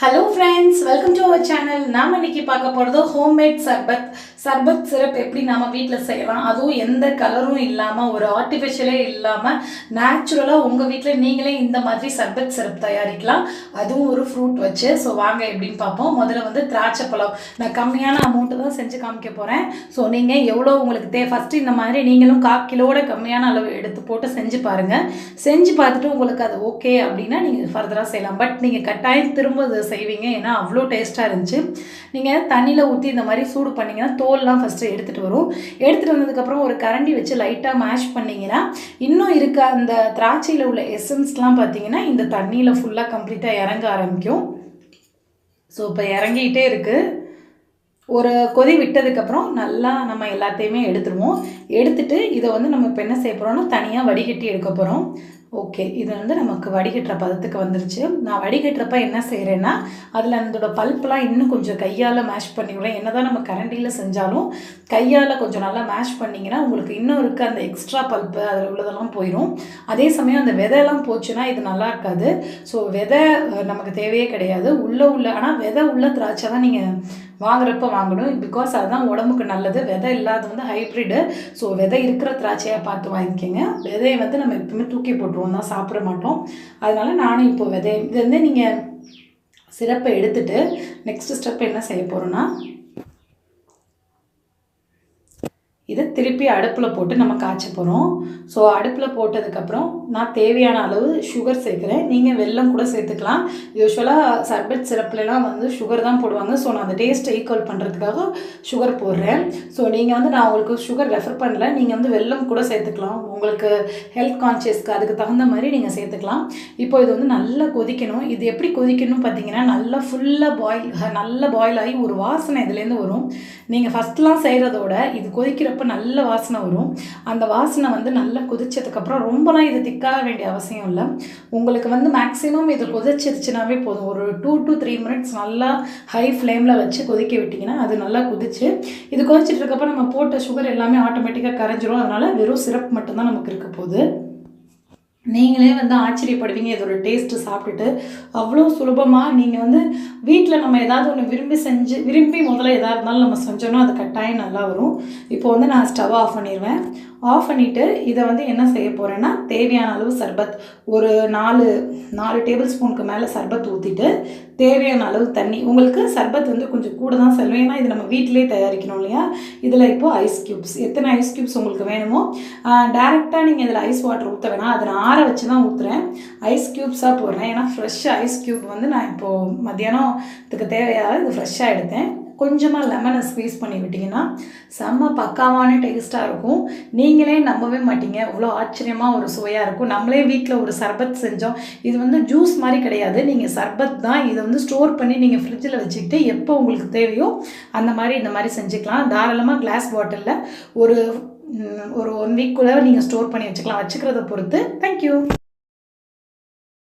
Hello friends welcome to our channel நாம் இன்னைக்கு பார்க்க போகிறது ஹோம்மேட் சர்பத். சர்பத் சிரப் எப்படி நாம் வீட்டில் செய்யலாம்? அதுவும் எந்த கலரும் இல்லாமல் ஒரு ஆர்டிஃபிஷியலே இல்லாமல் நேச்சுரலாக உங்கள் வீட்டில் நீங்களே இந்த மாதிரி சர்பத் சிரப் தயாரிக்கலாம். அதுவும் ஒரு ஃப்ரூட் வச்சு. ஸோ வாங்க எப்படின்னு பார்ப்போம். முதல்ல வந்து திராட்சை பழம். நான் கம்மியான அமௌண்ட்டு தான் செஞ்சு காமிக்க போகிறேன் ஸோ நீங்கள் எவ்வளோ உங்களுக்கு தே ஃபஸ்ட்டு இந்த மாதிரி நீங்களும் கா கிலோட கம்மியான அளவு எடுத்து போட்டு செஞ்சு பாருங்கள் செஞ்சு பார்த்துட்டு உங்களுக்கு அது ஓகே அப்படின்னா நீங்கள் ஃபர்தராக செய்யலாம். பட் நீங்கள் கட்டாயம் திரும்ப செய்வீங்க. ஏன்னா அவ்வளோ டேஸ்ட்டாக இருந்துச்சு. நீங்கள் தண்ணியில் ஊற்றி இந்த மாதிரி சூடு பண்ணிங்கன்னா தோல்லாம் ஃபஸ்ட்டு எடுத்துகிட்டு வரும். எடுத்துகிட்டு வந்ததுக்கப்புறம் ஒரு கரண்டி வச்சு லைட்டாக மேஷ் பண்ணிங்கன்னா இன்னும் இருக்க அந்த திராட்சையில் உள்ள எசன்ஸ்லாம் பார்த்தீங்கன்னா இந்த தண்ணியில் ஃபுல்லாக கம்ப்ளீட்டாக இறங்க ஆரம்பிக்கும். ஸோ இப்போ இறங்கிக்கிட்டே இருக்குது ஒரு கொதி விட்டதுக்கப்புறம் நல்லா நம்ம எல்லாத்தையுமே எடுத்துருவோம். எடுத்துட்டு இதை வந்து நம்ம இப்போ என்ன செய்ய போகிறோம்னா தனியாக வடிகட்டி எடுக்க போகிறோம் ஓகே இது வந்து நமக்கு வடிகட்டுற பதத்துக்கு வந்துருச்சு. நான் வடிகட்டுறப்ப என்ன செய்கிறேன்னா அதில் அதோட பல்ப்லாம் இன்னும் கொஞ்சம் கையால் மேஷ் பண்ணிவிடுவேன் என்ன தான் நம்ம கரண்டியில் செஞ்சாலும் கையால் கொஞ்சம் நல்லா மேஷ் பண்ணிங்கன்னா உங்களுக்கு இன்னும் இருக்க அந்த எக்ஸ்ட்ரா பல்ப்பு அதில் உள்ளதெல்லாம் போயிடும் அதே சமயம் அந்த விதையெல்லாம் போச்சுன்னா இது நல்லா இருக்காது. ஸோ விதை நமக்கு தேவையே கிடையாது. உள்ளே உள்ள ஆனால் விதை உள்ள திராட்சை தான் நீங்கள் வாங்குறப்ப வாங்கணும். பிகாஸ் அதுதான் உடம்புக்கு நல்லது. விதை இல்லாத வந்து ஹைப்ரிடு ஸோ விதை இருக்கிற திராட்சையாக பார்த்து வாங்கிக்கோங்க. விதையை வந்து நம்ம எப்பவுமே தூக்கி போட்டுருவோம். தான் சாப்பிட மாட்டோம். அதனால நானும் இப்போ விதை இது வந்து நீங்கள் சிறப்பை எடுத்துட்டு நெக்ஸ்ட் ஸ்டெப் என்ன செய்ய போகிறோன்னா இதை திருப்பி அடுப்பில் போட்டு நம்ம காய்ச்ச போகிறோம் ஸோ அடுப்பில் போட்டதுக்கப்புறம் நான் தேவையான அளவு சுகர் சேர்க்குறேன். நீங்கள் வெல்லம் கூட சேர்த்துக்கலாம். யூஸ்வலாக சர்பத் சிறப்புலலாம் வந்து சுகர் தான் போடுவாங்க. ஸோ நான் அந்த டேஸ்ட்டை ஈக்குவல் பண்ணுறதுக்காக சுகர் போடுறேன். ஸோ நீங்கள் வந்து நான் உங்களுக்கு சுகர் ரெஃபர் பண்ணல. நீங்கள் வந்து வெல்லம் கூட சேர்த்துக்கலாம். உங்களுக்கு ஹெல்த் கான்ஷியஸ்க்கு அதுக்கு தகுந்த மாதிரி நீங்கள் சேர்த்துக்கலாம். இப்போ இது வந்து நல்லா கொதிக்கணும். இது எப்படி கொதிக்கணும் பார்த்தீங்கன்னா நல்லா ஃபுல்லாக பாயில் நல்லா பாயில் ஆகி ஒரு வாசனை இதுலேருந்து வரும். நீங்கள் ஃபஸ்ட்லாம் செய்கிறதோட இது கொதிக்கிறப்ப நல்ல வாசனை வரும். அந்த வாசனை வந்து நல்லா கொதிச்சதுக்கப்புறம் ரொம்பலாம் இது திக்காக வேண்டிய அவசியம் இல்லை. உங்களுக்கு வந்து மேக்ஸிமம் இது கொதிச்சிருச்சுனாவே போதும். ஒரு டூ டு த்ரீ மினிட்ஸ் நல்லா ஹை ஃப்ளேமில் வச்சு கொதிக்க விட்டிங்கன்னா அது நல்லா கொதிச்சு இது கொதிச்சிட்டு இருக்கப்ப நம்ம போட்ட சுகர் எல்லாமே ஆட்டோமேட்டிக்காக கரைஞ்சிரும். அதனால் வெறும் சிரப் மட்டும்தான் நமக்கு இருக்க போகுது. நீங்களே வந்து ஆச்சரியப்படுவீங்க இதோட டேஸ்ட்டு சாப்பிட்டுட்டு. அவ்வளோ சுலபமாக நீங்கள் வந்து வீட்டில் நம்ம ஏதாவது ஒன்று விரும்பி செஞ்சு விரும்பி முதல்ல எதாக இருந்தாலும் நம்ம செஞ்சோன்னா அது கட்டாயம் நல்லா வரும். இப்போ வந்து நான் ஸ்டவ் ஆஃப் பண்ணிடுவேன் ஆஃப் பண்ணிவிட்டு இதை வந்து என்ன செய்ய போகிறேன்னா தேவையான அளவு சர்பத் ஒரு நாலு நாலு டேபிள் ஸ்பூனுக்கு மேலே சர்பத் ஊற்றிட்டு தேவையான அளவு தண்ணி. உங்களுக்கு சர்பத் வந்து கொஞ்சம் கூட தான் செல்லும். ஏன்னா இது நம்ம வீட்டிலே தயாரிக்கணும் இல்லையா? இதில் இப்போது ஐஸ் க்யூப்ஸ் எத்தனை ஐஸ் க்யூப்ஸ் உங்களுக்கு வேணுமோ டேரெக்டாக நீங்கள் இதில் ஐஸ் வாட்டர் ஊற்ற வேணாம். அதை நான் ஆற வச்சு தான் ஊற்றுறேன் ஐஸ் க்யூப்ஸாக போடுறேன். ஏன்னா ஃப்ரெஷ் ஐஸ் க்யூப் வந்து நான் இப்போது மத்தியானத்துக்கு தேவையாக இது ஃப்ரெஷ்ஷாக எடுத்தேன். கொஞ்சமாக லெமனை ஸ்க்வீஸ் பண்ணி விட்டிங்கன்னா செம்ம பக்காவான டேஸ்ட்டாக இருக்கும். நீங்களே நம்பவே மாட்டீங்க. இவ்வளோ ஆச்சரியமாக ஒரு சுவையாக இருக்கும். நம்மளே வீட்டில் ஒரு சர்பத் செஞ்சோம். இது வந்து ஜூஸ் மாதிரி கிடையாது. நீங்கள் சர்பத் தான் இதை வந்து ஸ்டோர் பண்ணி நீங்கள் ஃப்ரிட்ஜில் வச்சுக்கிட்டு எப்போ உங்களுக்கு தேவையோ அந்த மாதிரி இந்த மாதிரி செஞ்சுக்கலாம். தாராளமாக கிளாஸ் பாட்டிலில் ஒரு ஒரு ஒன் வீக்குள்ளே நீங்கள் ஸ்டோர் பண்ணி வச்சுக்கலாம். வச்சுக்கிறத பொறுத்து. தேங்க்யூ